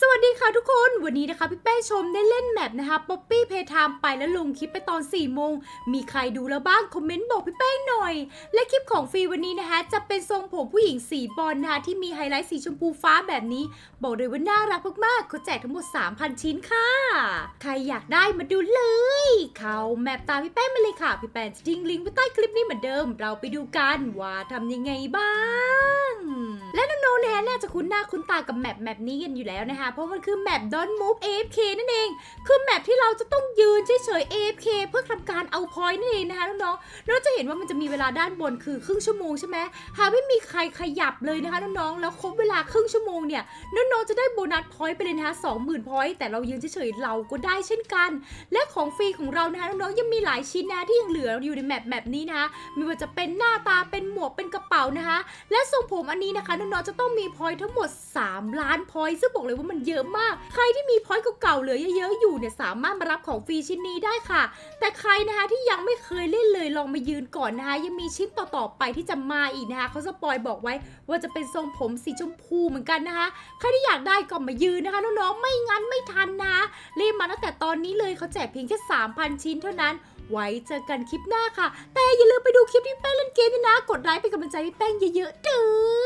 สวัสดีค่ะทุกคนวันนี้นะคะพี่เป้ชมได้เล่นแมปนะคะป๊อปปี้เพย์ไทม์ไปแล้วลงคลิปไปตอน4ี่โมง มีใครดูแล้วบ้าง คอมเมนต์บอกพี่เป้หน่อย และคลิปของฟรีวันนี้นะคะ จะเป็นทรงผมผู้หญิงสีบอลนะคะที่มีไฮไลท์สีชมพูฟ้าแบบนี้ บอกเลยว่าน่ารักมากๆเขาแจกทั้งหมด 3,000 ชิ้นค่ะ ใครอยากได้มาดูเลย เข้าแมปตามพี่แป้งมาเลยค่ะ พี่แป้งจะทิ้งลิงก์ไว้ใต้คลิปนี้เหมือนเดิม เราไปดูกันว่าทำยังไงบ้าง และน้องๆนะคะน่าจะคุ้นหน้าคุ้นตากับแมปแมปนี้กันอยู่แล้วนะคะ เพราะมันคือแมป Don't Move AFK นั่นเอง คือแมปที่เราจะต้องยืนเฉยๆ AFK เพื่อทำการเอาพอยต์นั่นเองนะคะน้องๆเราจะเห็นว่ามันจะมีเวลาด้านบนคือครึ่งชั่วโมงใช่ไหมหากไม่มีใครขยับเลยนะคะน้องๆแล้วครบเวลาครึ่งชั่วโมงเนี่ยน้องๆจะได้โบนัสพอยต์ไปเลยนะคะ20,000พอยต์แต่เรายืนเฉยๆเราก็ได้เช่นกัน และของฟรีของเรานะคะน้องๆยังมีหลายชิ้นนะที่ยังเหลืออยู่ในแมปแมปนี้นะคะไม่ว่าจะเป็นหน้าตาเป็นหมวกเป็นกระเป๋านะคะและทรงผมอันนี้นะคะน้องๆจะต้องมีพอยทั้งหมด 3 ล้านพอยซึ่งบอกเลยว่ามันเยอะมาก ใครที่มีพอยเก่าๆเหลือเยอะๆอยู่เนี่ยสามารถมารับของฟรีชิ้นนี้ได้ค่ะ แต่ใครนะคะที่ยังไม่เคยเล่นเลยลองมายืนก่อนนะคะยังมีชิ้นต่อๆไปที่จะมาอีกนะคะเขาสปอยบอกไว้ว่าจะเป็นทรงผมสีชมพูเหมือนกันนะคะใครที่อยากได้ก็มายืนนะคะน้องๆไม่งั้นไม่ทันนะรีบมาตั้งแต่ตอนนี้เลยเขาแจกเพียงแค่3,000ชิ้นเท่านั้น ไว้เจอกันคลิปหน้าค่ะ แต่อย่าลืมไปดูคลิปที่แป้งเล่นเกมด้วยนะ กดไลค์เป็นกำลังใจพี่แป้งเยอะๆเด้อ